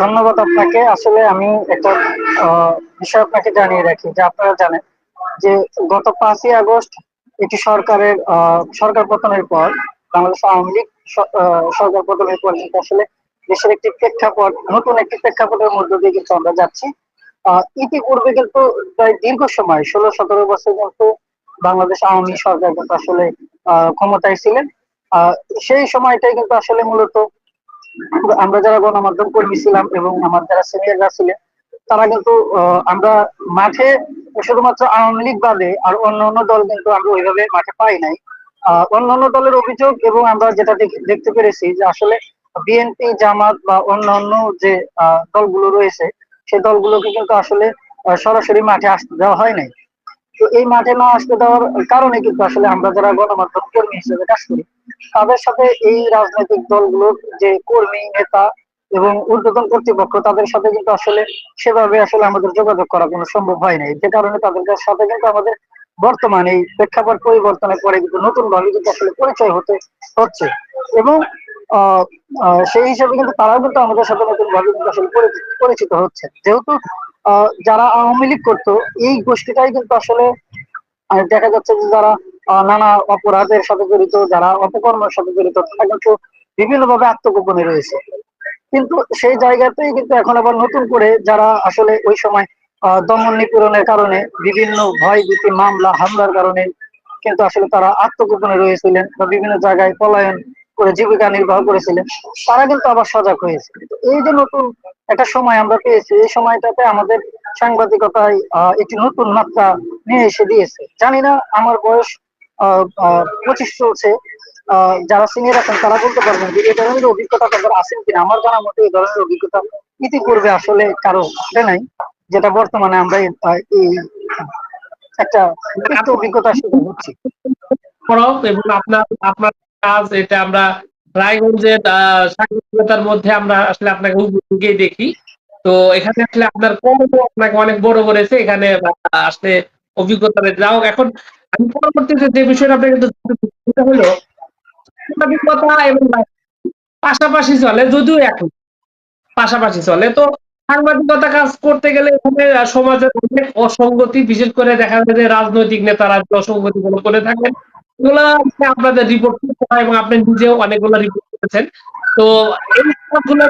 ধন্যবাদ আপনাকে। আসলে আমি একটা বিষয় আপনাকে জানিয়ে রাখি, যে আপনারা জানেন যে গত পাঁচই আগস্ট একটি সরকারের সরকার পতনের পর, বাংলাদেশ আওয়ামী লীগ সরকার পতনের পর আসলে দেশের একটি প্রেক্ষাপট, নতুন একটি প্রেক্ষাপটের মধ্য দিয়ে কিন্তু আমরা যাচ্ছি। ইতিপূর্বে কিন্তু প্রায় দীর্ঘ সময়, ষোলো, সতেরো বছর কিন্তু বাংলাদেশ আওয়ামী সরকার কিন্তু আসলে ক্ষমতায় ছিলেন। সেই সময়টাই কিন্তু আসলে মূলত আমরা যারা গণমাধ্যম কর্মী ছিলাম এবং আমার যারা সিনিয়ররা ছিলেন তারা কিন্তু আমরা মাঠে শুধুমাত্র আওয়ামী লীগ বাদে আর অন্য অন্য দল কিন্তু আমরা ওইভাবে মাঠে পাই নাই। আহ, অন্য দলের অভিযোগ এবং আমরা যেটা দেখ- দেখতে পেরেছি যে আসলে বিএনপি জামাত বা অন্য অন্য যে দলগুলো রয়েছে সে দলগুলোকে কিন্তু আসলে সরাসরি মাঠে আসতে দেওয়া হয় নাই। এই মাঠে না আসতে দেওয়ার কারণে কিন্তু আসলে আমরা যারা গণমাধ্যম কর্মী হিসেবে কাজ করি, তাদের সাথে এই রাজনৈতিক দলগুলোর যে কর্মী, নেতা এবং ঊর্ধ্বতন কর্তৃপক্ষ, তাদের সাথে কিন্তু আসলে সেভাবে আসলে আমাদের যোগাযোগ করা কোনো সম্ভব হয় নাই। যে কারণে তাদের সাথে কিন্তু আমাদের বর্তমান এই প্রেক্ষাপট পরিবর্তনের পরে কিন্তু নতুন ভাবে কিন্তু আসলে পরিচয় হতে হচ্ছে এবং সেই হিসাবে কিন্তু তারাও কিন্তু আমাদের সাথে নতুন ভাবে কিন্তু আসলে পরিচিত হচ্ছে। যেহেতু যারা আওয়ামী লীগ করতো, এই গোষ্ঠীটাই কিন্তু আসলে দেখা যাচ্ছে যে যারা নানা অপরাধের সাথে জড়িত, যারা অপকর্মের সাথে জড়িত, তারা কিন্তু বিভিন্নভাবে আত্মগোপনে রয়েছে। কিন্তু সেই জায়গাতেই কিন্তু এখন আবার নতুন করে যারা আসলে ওই সময় দমন নিপীড়নের কারণে বিভিন্ন ভয় ভীতি মামলা, হামলার কারণে কিন্তু আসলে তারা আত্মগোপনে রয়েছিলেন বা বিভিন্ন জায়গায় পলায়ন করে, জীবিকা নির্বাহ করেছিলেন, তারা কিন্তু আবার সজাগ হয়েছে। এই যে নতুন একটা সময় আমরা পেয়েছি, এই সময়টাতে আমাদের সাংবাদিকতায় একটি নতুন মাত্রা নিয়ে এসে দিয়েছে। জানি না আমার বয়স পঁচিশ চলছে যারা সিনিয়র আছেন তারা বলতে পারবেন যে এই ধরনের অভিজ্ঞতা তাদের আছেন কিনা। আমার জানা মতে এই ধরনের অভিজ্ঞতা ইতিপূর্বে আসলে কারও ঘটে নাই, যেটা বর্তমানে আমরা এই একটা অভিজ্ঞতা শিকার হচ্ছি। এবং আপনার আপনার কাজ এটা আমরা রায়গঞ্জের সাংবাদিকতার মধ্যে আমরা আসলে আপনাকে হুবহুবই দেখি। তো এখানে আসলে আপনার কর্ম আপনাকে অনেক বড় করেছে। এখানে আসলে অভিজ্ঞতা হোক এখন আমি পরবর্তীতে যে বিষয়টা আপনাকে সেটা হলো সাংবাদিকতা এবং পাশাপাশি চলে যদিও এক না, পাশাপাশি চলে। তো সাংবাদিকতা কাজ করতে গেলে এখানে সমাজের অনেক অসঙ্গতি বিশেষ করে দেখা যায় যে রাজনৈতিক নেতারা অসঙ্গতি করে থাকেন এগুলা আপনাদের রিপোর্ট এবং আপনি নিজেও অনেকগুলো রিপোর্ট করেছেন। তো এই সবগুলো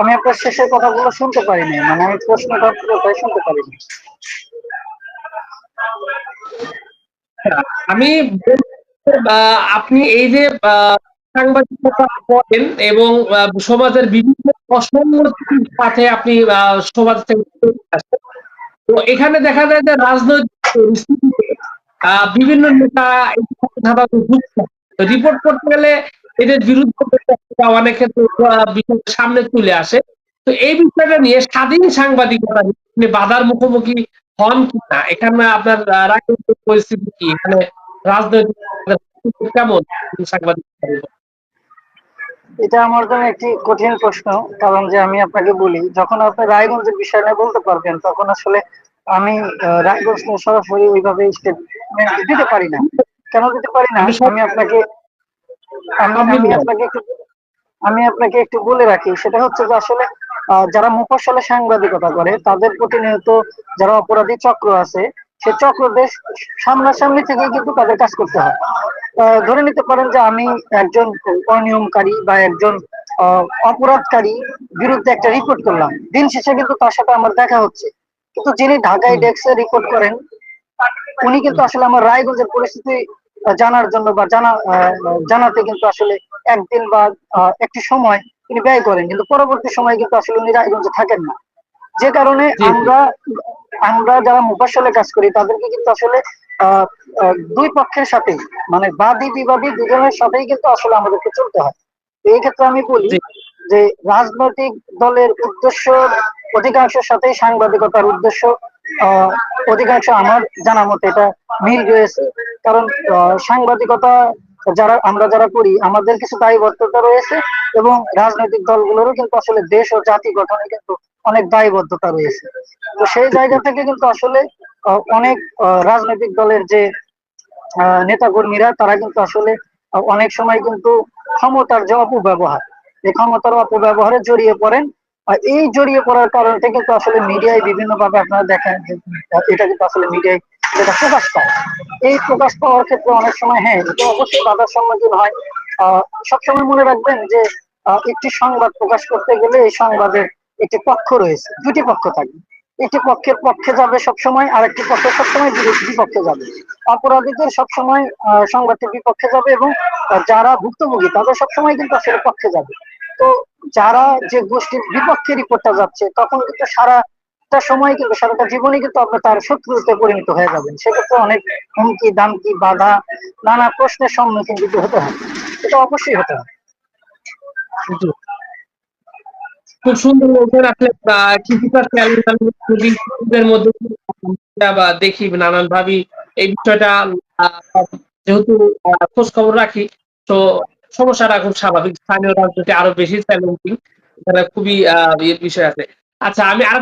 আমি আপনার শেষের কথাগুলো শুনতে পারিনি মানে আমি প্রশ্নটা পুরোটাই শুনতে পারিনি। আমি আপনি এই যে আহ, সাংবাদিকতা করেন এবং সমাজের বিভিন্ন অসঙ্গতির সাথে আপনি সমাজ থেকে তো এখানে দেখা যায় যে রাজনৈতিক বিভিন্ন নেতা রিপোর্ট করতে গেলে এদের বিরুদ্ধে অনেক ক্ষেত্রে সামনে তুলে আসে। তো এই বিষয়টা নিয়ে স্বাধীন সাংবাদিকতা বাধার মুখোমুখি হন কিনা, এখানে আপনার রাজনৈতিক পরিস্থিতি কি? এখানে রাজনৈতিক কেমন? সাংবাদিকতা এটা আমার জন্য একটি কঠিন প্রশ্ন কারণ যে আমি আপনাকে বলি যখন আপনি রায়গঞ্জের বিষয় নিয়ে বলতে পারবেন তখন আসলে আমি রায়গঞ্জ নিয়ে সরাসরি ওইভাবে স্টেটমেন্ট দিতে পারি না। কেন দিতে পারি না? আমি আপনাকে আমি আপনাকে একটু আমি আপনাকে একটু বলে রাখি সেটা হচ্ছে যে আসলে আহ, যারা মুফস্বলে সাংবাদিকতা করে তাদের প্রতিনিয়ত যারা অপরাধী চক্র আছে সে চক্রদের সামনাসামনি থেকে কিন্তু তাদের কাজ করতে হয়। ধরে নিতে পারেন যে আমি একজন অনিয়মকারী বা একজন অপরাধকারী বিরুদ্ধে একটা রিপোর্ট করলাম। দিন শেষে কিন্তু তার সাথে আমার দেখা হচ্ছে। কিন্তু যিনি ঢাকায় ডেস্কে রিপোর্ট করেন উনি কিন্তু আসলে আমার রায়গঞ্জের পরিস্থিতি জানার জন্য বা জানা জানাতে কিন্তু আসলে একদিন বা একটি সময় তিনি ব্যয় করেন। কিন্তু পরবর্তী সময় কিন্তু আসলে উনি রায়গঞ্জে থাকেন না। যে কারণে আমরা আমরা যারা মুফাসলে কাজ করি তাদেরকে কিন্তু আসলে দুই পক্ষের সাথে মানে বাদী বিবাদী দুজনের সাথেই কিন্তু আসলে আমাদেরকে চলতে হয়। এই ক্ষেত্রে আমি বলি যে রাজনৈতিক দলের উদ্দেশ্য অধিকাংশের সাথেই সাংবাদিকতার উদ্দেশ্য আহ, অধিকাংশ আমার জানা মতে এটা মিল রয়েছে। কারণ আহ, সাংবাদিকতা যারা আমরা যারা করি আমাদের কিছু দায়বদ্ধতা রয়েছে এবং রাজনৈতিক দলগুলোরও কিন্তু আসলে দেশ ও জাতি গঠনে কিন্তু অনেক দায়বদ্ধতা রয়েছে। তো সেই জায়গা থেকে কিন্তু আসলে অনেক রাজনৈতিক দলের যে আহ, নেতাকর্মীরা তারা কিন্তু আসলে অনেক সময় কিন্তু ক্ষমতার যে অপব্যবহার এই ক্ষমতার অপব্যবহারে জড়িয়ে পড়েন। আর এই জড়িয়ে পড়ার কারণ কিন্তু আসলে মিডিয়ায় বিভিন্ন ভাবে আপনারা দেখেন এটা কিন্তু আসলে মিডিয়ায় যেটা প্রকাশ পায়। এই প্রকাশ পাওয়ার ক্ষেত্রে অনেক সময় হ্যাঁ এটা অবশ্যই বাধার সম্মুখীন হয়। সবসময় মনে রাখবেন যে একটি সংবাদ প্রকাশ করতে গেলে এই সংবাদের একটি পক্ষ রয়েছে দুটি পক্ষ থাকবে একটি পক্ষের পক্ষে যাবে সবসময় আর একটি পক্ষ সবসময় বিপক্ষে যাবে। অপরাধীদের সবসময় আহ, সংবাদটির বিপক্ষে যাবে এবং যারা ভুক্তভোগী তাদের সবসময় কিন্তু আসলে পক্ষে যাবে। তো যারা যে গোষ্ঠীর বিপক্ষে রিপোর্টটা যাচ্ছে তখন কিন্তু সারাটা সময় কিন্তু সারাটা জীবনই কিন্তু আপনি তার শত্রুতে পরিণত হয়ে যাবেন। সেক্ষেত্রে অনেক হুমকি, দামকি, বাধা, নানা প্রশ্নের সম্মুখীন কিন্তু হতে হয়। এটা অবশ্যই হতে হয় খুব সুন্দর বলছেন মধ্যে বা দেখি নানান ভাবে এই বিষয়টা যেহেতু খোঁজ খবর রাখি, তো সমস্যাটা খুব স্বাভাবিক। স্থানীয় রাজনীতি আরও বেশি চ্যালেঞ্জিং খুবই বিষয় আছে। আচ্ছা আমি আরেকটা